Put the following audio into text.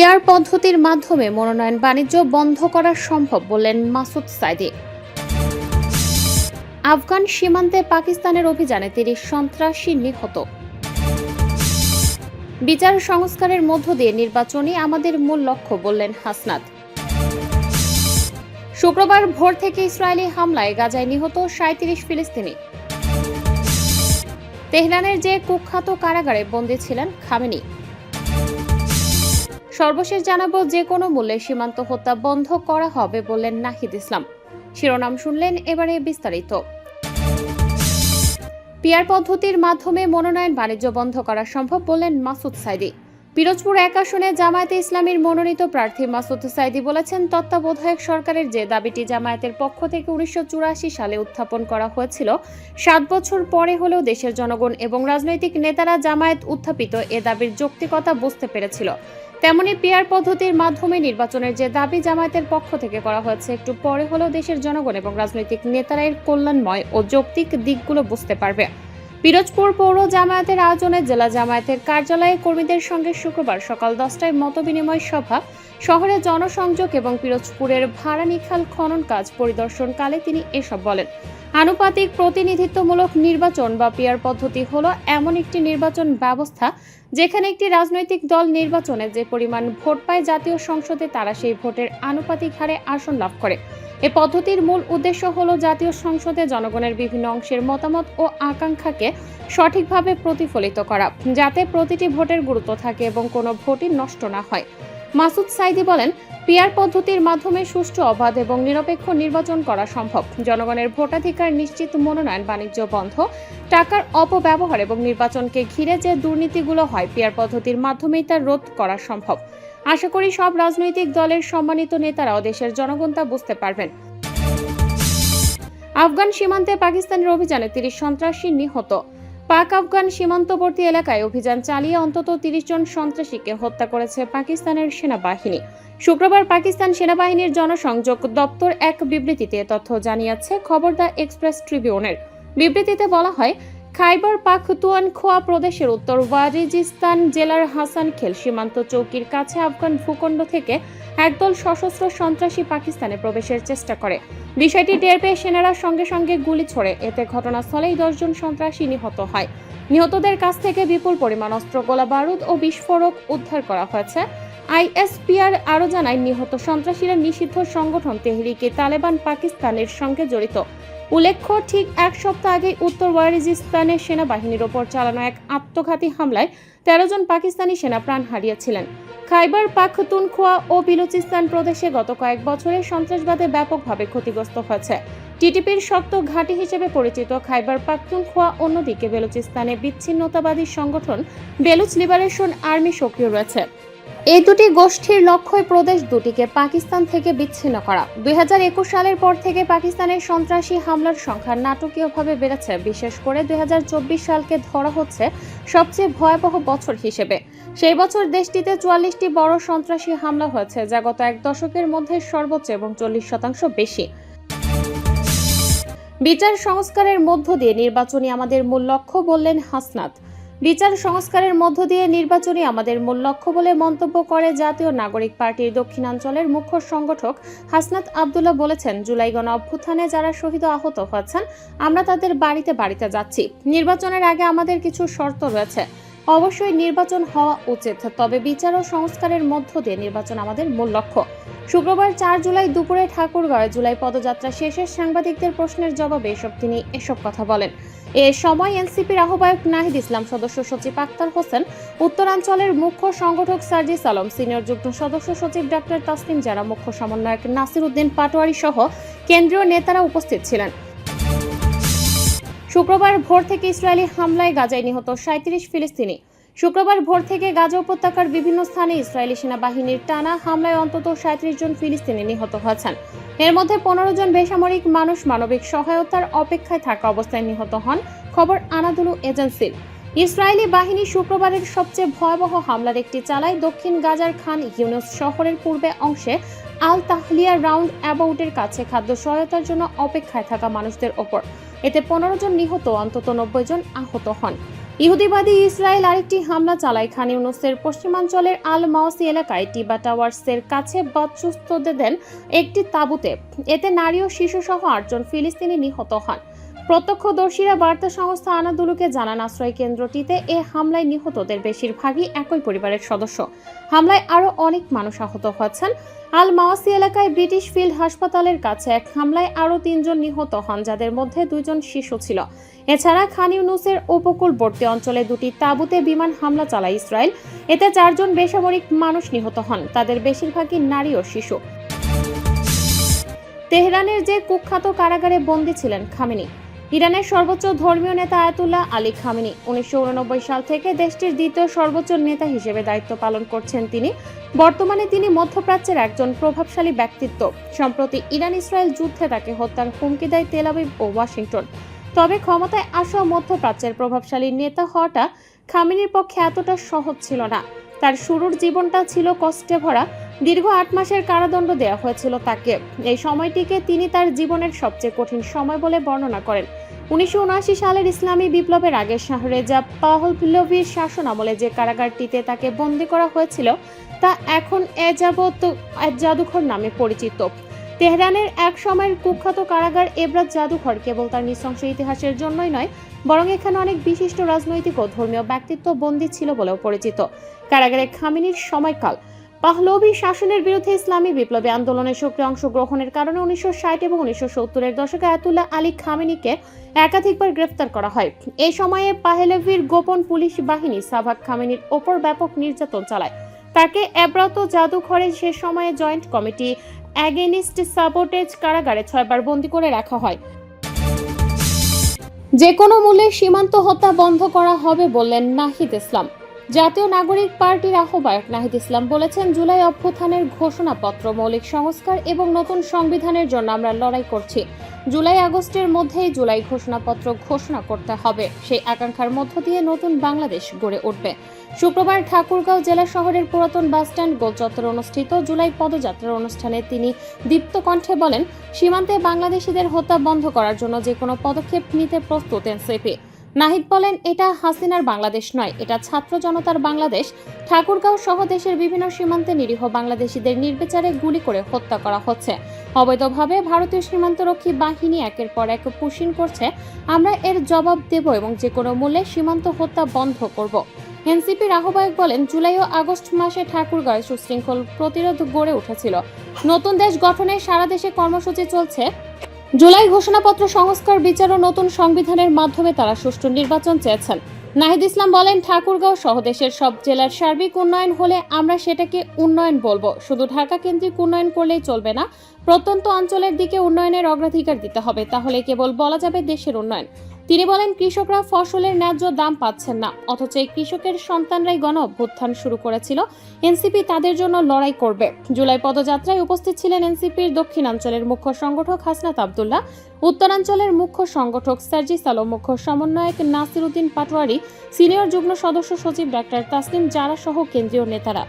PR পদ্ধতির মাধ্যমে মনোনয়ন বাণিজ্য বন্ধ করা সম্ভব বললেন মাসুদ সাইদি। আফগান সীমান্তে পাকিস্তানের অভিযানে তিরিশ সন্ত্রাসী নিহত। বিচার সংস্কারের মধ্য দিয়ে নির্বাচনই আমাদের মূল লক্ষ্য বললেন হাসনাত। শুক্রবার ভোর থেকে ইসরায়েলি হামলায় গাজায় নিহত সাঁত্রিশ ফিলিস্তিনি। তেহরানের যে কুখ্যাত কারাগারে বন্দী ছিলেন খামেনি। সর্বশেষ জানাব যে কোনো মূল্যে সীমান্ত হত্যা বন্ধ করা হবে বললেন নাহিদ ইসলাম। শিরোনাম শুনলেন এবারে বিস্তারিত। পিয়ার পদ্ধতির মাধ্যমে মনোনয়ন বাণিজ্য বন্ধ করা সম্ভব বললেন মাসুদ সাইদি। পিরোজপুর এক আসনে জামায়াতে ইসলামীর মনোনীত প্রার্থী মাসুদ সাইদি বলেছেন, তত্ত্বাবধায়ক সরকারের যে দাবিটি জামায়াতের পক্ষ থেকে উনিশশো চুরাশি সালে উত্থাপন করা হয়েছিল, সাত বছর পরে হলেও দেশের জনগণ এবং রাজনৈতিক নেতারা জামায়াত উত্থাপিত এ দাবির যৌক্তিকতা বুঝতে পেরেছিল। তেমনি পিয়ার পদ্ধতির মাধ্যমে নির্বাচনের যে দাবি জামায়াতের পক্ষ থেকে করা হয়েছে, একটু পরে হলেও দেশের জনগণ এবং রাজনৈতিক নেতারা এর কল্যাণময় ও যৌক্তিক দিকগুলো বুঝতে পারবে। পিরোজপুর পৌর জামায়াতের আয়োজনে জেলা জামায়াতের কার্যালয়ে কর্মীদের সঙ্গে শুক্রবার সকাল দশটায় মতবিনিময় সভা শহরে জনসংযোগ এবং পিরোজপুরের ভাড়ানিখাল খনন কাজ পরিদর্শনকালে তিনি এসব বলেন। আনুপাতিক প্রতিনিধিত্বমূলক নির্বাচন বা পিয়ার পদ্ধতি হল এমন একটি নির্বাচন ব্যবস্থা যেখানে একটি রাজনৈতিক দল নির্বাচনে যে পরিমাণ ভোট পায় জাতীয় সংসদে তারা সেই ভোটের আনুপাতিক হারে আসন লাভ করে। এ পদ্ধতির মূল উদ্দেশ্য হল জাতীয় সংসদে জনগণের বিভিন্ন অংশের মতামত ও আকাঙ্ক্ষাকে সঠিকভাবে প্রতিফলিত করা, যাতে প্রতিটি ভোটের গুরুত্ব থাকে এবং কোনো ভোটই নষ্ট না হয়। মাসুদ সাইদি বলেন পিয়ার পদ্ধতির মাধ্যমে সুষ্ঠু, অবাধ এবং নিরপেক্ষ নির্বাচন করা সম্ভব। জনগণের ভোটাধিকার নিশ্চিত মনোনয়ন বাণিজ্য বন্ধ, টাকার অপব্যবহার এবং নির্বাচনকে ঘিরে যে দুর্নীতিগুলো হয় পিয়ার পদ্ধতির মাধ্যমেই তা রোধ করা সম্ভব। আশা করি সব রাজনৈতিক দলের সম্মানিত নেতারাও দেশের জনগণ তা বুঝতে পারবেন। আফগান সীমান্তে পাকিস্তানের অভিযানে তিরিশ সন্ত্রাসী নিহত। পাক আফগান সীমান্তবর্তী এলাকায় অভিযান চালিয়ে অন্তত তিরিশ জন সন্ত্রাসীকে হত্যা করেছে পাকিস্তানের সেনাবাহিনী। শুক্রবার পাকিস্তান সেনাবাহিনীর জনসংযোগ দপ্তর এক বিবৃতিতে তথ্য জানিয়েছে খবর দ্য এক্সপ্রেস ট্রিবিউনের। বিবৃতিতে বলা হয়, খাইবার পাখতুয়ানখোয়া প্রদেশের উত্তর ওয়াজিজিস্তান জেলার হাসান খেল সীমান্ত চৌকির কাছে আফগান ভূখণ্ড থেকে একদল সশস্ত্র সন্ত্রাসী পাকিস্তানে প্রবেশের চেষ্টা করে। বিষয়টি টের পেয়ে সেনারা সঙ্গে সঙ্গে গুলি ছোড়ে। এতে ঘটনাস্থলেই দশজন সন্ত্রাসী নিহত হয়। নিহতদের কাছ থেকে বিপুল পরিমাণ অস্ত্র, গোলা বারুদ ও বিস্ফোরক উদ্ধার করা হয়েছে। আইএসপিআর আরও জানায়, নিহত সন্ত্রাসীরা নিষিদ্ধ সংগঠন তেহরিকে তালেবান পাকিস্তানের সঙ্গে জড়িত। উল্লেখ্য, ঠিক এক সপ্তাহ আগে উত্তর ওয়ারিজিস্তানের সেনাবাহিনীর ওপর চালানো এক আত্মঘাতী হামলায় তেরো জন পাকিস্তানি সেনা প্রাণ হারিয়েছিলেন। খাইবার পাখতুনখোয়া ও বিলুচিস্তান প্রদেশে গত কয়েক বছরে সন্ত্রাসবাদে ব্যাপকভাবে ক্ষতিগ্রস্ত হয়েছে। টিটিপির শক্ত ঘাঁটি হিসেবে পরিচিত খাইবার পাখতুনখোয়া অন্যদিকে বেলুচিস্তানে বিচ্ছিন্নতাবাদী সংগঠন বেলুচ লিবারেশন আর্মি সক্রিয় রয়েছে। এই দুটি গোষ্ঠীর লক্ষ্যই প্রদেশ দুটিকে পাকিস্তান থেকে বিচ্ছিন্ন করা। দুই সালের পর থেকে পাকিস্তানের সন্ত্রাসী হামলার সংখ্যা নাটকীয়ভাবে বেড়েছে। বিশেষ করে দু হাজার চব্বিশ সালকে ধরা হচ্ছে সবচেয়ে ভয়াবহ বছর হিসেবে। সেই বছর দেশটিতে চুয়াল্লিশটি বড় সন্ত্রাসী হামলা হয়েছে, যা গত এক দশকের মধ্যে সর্বোচ্চ এবং চল্লিশ শতাংশ বেশি। বিচার সংস্কারের মধ্য দিয়ে নির্বাচনী আমাদের মূল লক্ষ্য বললেন হাসনাত। বিচার সংস্কারের মধ্য দিয়ে নির্বাচনই আমাদের মূল লক্ষ্য বলে মন্তব্য করে জাতীয় নাগরিক পার্টির দক্ষিণাঞ্চলের মুখ্য সংগঠক হাসনাত আবদুল্লাহ বলেছেন, জুলাই গণ অভ্যুত্থানে যারা শহীদ আহত হয়েছেন, আমরা তাদের বাড়িতে বাড়িতে যাচ্ছি। নির্বাচনের আগে আমাদের কিছু শর্ত রয়েছে। অবশ্যই নির্বাচন হওয়া উচিত, তবে বিচার ও সংস্কারের মধ্য দিয়ে নির্বাচন আমাদের মূল লক্ষ্য। শুক্রবার চার জুলাই দুপুরে ঠাকুরগাঁয়ে জুলাই পদযাত্রা শেষে সাংবাদিকদের প্রশ্নের জবাবে এসব তিনি এসব কথা বলেন। এ সময় এনসিপির আহ্বায়ক নাহিদ ইসলাম, সদস্য সচিব আক্তার হোসেন, উত্তরাঞ্চলের মুখ্য সংগঠক সার্জিস আলম, সিনিয়র যুগ্ম সদস্য সচিব ডক্টর তাসলিম জারা, মুখ্য সমন্বয়ক নাসির উদ্দিন পাটোয়ারি সহ কেন্দ্রীয় নেতারা উপস্থিত ছিলেন। শুক্রবার ভোর থেকে ইসরায়েলি হামলায় গাজায় নিহত সাঁত্রিশ ফিলিস্তিনি। শুক্রবার ভোর থেকে গাজা উপত্যকার বিভিন্ন স্থানে ইসরায়েলি সেনাবাহিনীর টানা হামলায় অন্তত সাঁত্রিশ জন ফিলিস্তিনি নিহত হয়েছেন। এর মধ্যে পনেরো জন বেসামরিক মানুষ মানবিক সহায়তার অপেক্ষায় থাকা অবস্থায় নিহত হন, খবর আনাদুলু এজেন্সির ইসরায়েলি বাহিনী শুক্রবারের সবচেয়ে ভয়াবহ হামলার একটি চালায় দক্ষিণ গাজার খান ইউনুস শহরের পূর্বে অংশে আল তাহলিয়া রাউন্ড অ্যাবাউটের কাছে খাদ্য সহায়তার জন্য অপেক্ষায় থাকা মানুষদের ওপর। এতে পনেরো জন নিহত, অন্তত নব্বই জন আহত হন। ইহুদিবাদী ইসরায়েল আরেকটি হামলা চালায় খান ইউনুসের পশ্চিমাঞ্চলের আল মাওসি এলাকায়। টিবা টাওয়ার্সের কাছে বচ্চুস্তদের দেন একটি তাঁবুতে। এতে নারী ও শিশুসহ আটজন ফিলিস্তিনি নিহত হন। প্রত্যক্ষদর্শীরা বার্তা সংস্থা আনাদুলুকে জানান, আশ্রয় কেন্দ্রটিতে এ হামলায় নিহতদের বেশিরভাগই একই পরিবারের সদস্য। হামলায় আরও অনেক মানুষ আহত হয়েছেন আল মাওয়াসি এলাকায় ব্রিটিশ ফিল্ড হাসপাতালের কাছে এক হামলায় আরও তিনজন নিহত হন, যাদের মধ্যে দুজন শিশু ছিল। এছাড়া খান ইউনুসের উপকূলবর্তী অঞ্চলে দুটি তাঁবুতে বিমান হামলা চালায় ইসরায়েল। এতে চারজন বেসামরিক মানুষ নিহত হন, তাদের বেশিরভাগই নারী ও শিশু। তেহরানের যে কুখ্যাত কারাগারে বন্দী ছিলেন খামেনি ইরানের সর্বোচ্চ ধর্মীয় নেতা আয়াতুল্লাহ আলী খামিনি। উনিশশো সাল থেকে দেশটির দ্বিতীয় সর্বোচ্চ নেতা হিসেবে দায়িত্ব পালন করছেন তিনি। বর্তমানে তিনি মধ্যপ্রাচ্যের একজন প্রভাবশালী ব্যক্তিত্ব। সম্প্রতি ইরান ইসরায়েল যুদ্ধে তাকে হত্যার হুমকি দেয় তেলাবিব ও ওয়াশিংটন। তবে ক্ষমতায় আসা মধ্যপ্রাচ্যের প্রভাবশালী নেতা হওয়াটা খামিনির পক্ষে এতটা সহজ ছিল না। তার শুরুর জীবনটা ছিল কষ্টে ভরা। দীর্ঘ আট মাসের কারাদণ্ড দেওয়া হয়েছিল তাকে। এই সময়টিকে তিনি তার জীবনের সবচেয়ে কঠিন সময় বলে বর্ণনা করেন। উনিশশো উনআশি সালের ইসলামী বিপ্লবের আগে শাহরেজা পাহলভির শাসন আমলে যে কারাগারটিতে তাকে বন্দি করা হয়েছিল, তা এখন এযাবৎ জাদুঘর নামে পরিচিত। তেহরানের এক সময়ের কুখ্যাত কারাগার এবরাত জাদুঘর কেবল তার নৃশংস ইতিহাসের জন্যই নয়, বরং এখানে অনেক বিশিষ্ট রাজনৈতিক ও ধর্মীয় ব্যক্তিত্ব বন্দী ছিল বলেও পরিচিত। কারাগারে খামিনির সময়কাল পাহলবি শাসনের বিরুদ্ধে ইসলামী বিপ্লবী আন্দোলনে সক্রিয় অংশগ্রহণের কারণে উনিশশো ষাট এবং উনিশশো সত্তরের দশকে আয়াতুল্লাহ আলী খামেনিকে একাধিকবার গ্রেফতার করা হয়। এই সময়ে পাহেলভির গোপন পুলিশ বাহিনী সাভাক খামেনির ওপর ব্যাপক নির্যাতন চালায়। তাকে এব্রত জাদুঘরে সে সময়ে জয়েন্ট কমিটি অ্যাগেনিস্ট সাবোটেজ কারাগারে ছয়বার বন্দী করে রাখা হয়। যে কোনো মূল্যে সীমান্ত হত্যা বন্ধ করা হবে বললেন নাহিদ ইসলাম। জাতীয় নাগরিক পার্টির আহ্বায়ক নাহিদ ইসলাম বলেছেন, জুলাই অভ্যুত্থানের ঘোষণাপত্র, মৌলিক সংস্কার এবং নতুন সংবিধানের জন্য আমরা লড়াই করছি। জুলাই আগস্টের মধ্যেই জুলাই ঘোষণাপত্র ঘোষণা করতে হবে। সেই আকাঙ্ক্ষার মধ্য দিয়ে নতুন বাংলাদেশ গড়ে উঠবে। শুক্রবার ঠাকুরগাঁও জেলা শহরের পুরাতন বাসস্ট্যান্ড গোলচত্বর অনুষ্ঠিত জুলাই পদযাত্রার অনুষ্ঠানে তিনি দীপ্ত কণ্ঠে বলেন, সীমান্তে বাংলাদেশিদের হত্যা বন্ধ করার জন্য যে কোনো পদক্ষেপ নিতে প্রস্তুত এনসিপি। নাহিদ বলেন, এটা হাসিনার বাংলাদেশ নয়, এটা ছাত্র জনতার বাংলাদেশ। ঠাকুরগাঁও সহ দেশের বিভিন্ন সীমান্তে নিরীহ বাংলাদেশিদের নির্বিচারে গুলি করে হত্যা করা হচ্ছে। অবৈধভাবে ভারতীয় সীমান্তরক্ষী বাহিনী একের পর এক পুশিন করছে। আমরা এর জবাব দেব এবং যে কোনো মূল্যে সীমান্ত হত্যা বন্ধ করব। এনসিপির আহ্বায়ক বলেন, জুলাই ও আগস্ট মাসে ঠাকুরগাঁয়ে সুশৃঙ্খল প্রতিরোধ গড়ে উঠেছিল। নতুন দেশ গঠনে সারা দেশে কর্মসূচি চলছে। জুলাই ঘোষণাপত্র সংস্কার, বিচার ও নতুন সংবিধানের মাধ্যমে তারা সুষ্ঠু নির্বাচন চেয়েছেন। নাহিদ ইসলাম বলেন, ঠাকুরগাঁও সহ দেশের সব জেলার সার্বিক উন্নয়ন হলে আমরা সেটাকে উন্নয়ন বলব। শুধু ঢাকা কেন্দ্রিক উন্নয়ন করলেই চলবে না, প্রত্যন্ত অঞ্চলের দিকে উন্নয়নের অগ্রাধিকার দিতে হবে। তাহলে কেবল বলা যাবে দেশের উন্নয়ন। তিনি বলেন, কৃষকরা ফসলের ন্যায্য দাম পাচ্ছেন না, অথচ এই কৃষকের সন্তানরাই গণ অভ্যুত্থান শুরু করেছিল। এনসিপি তাদের জন্য লড়াই করবে। জুলাই পদযাত্রায় উপস্থিত ছিলেন এনসিপির দক্ষিণাঞ্চলের মুখ্য সংগঠক হাসনাত আবদুল্লাহ, উত্তরাঞ্চলের মুখ্য সংগঠক সার্জিস আলম মুখ্য সমন্বয়ক নাসির উদ্দিন পাটোয়ারি, সিনিয়র যুগ্ম সদস্য সচিব ডাক্তার তাসলিম জারা সহ কেন্দ্রীয় নেতারা।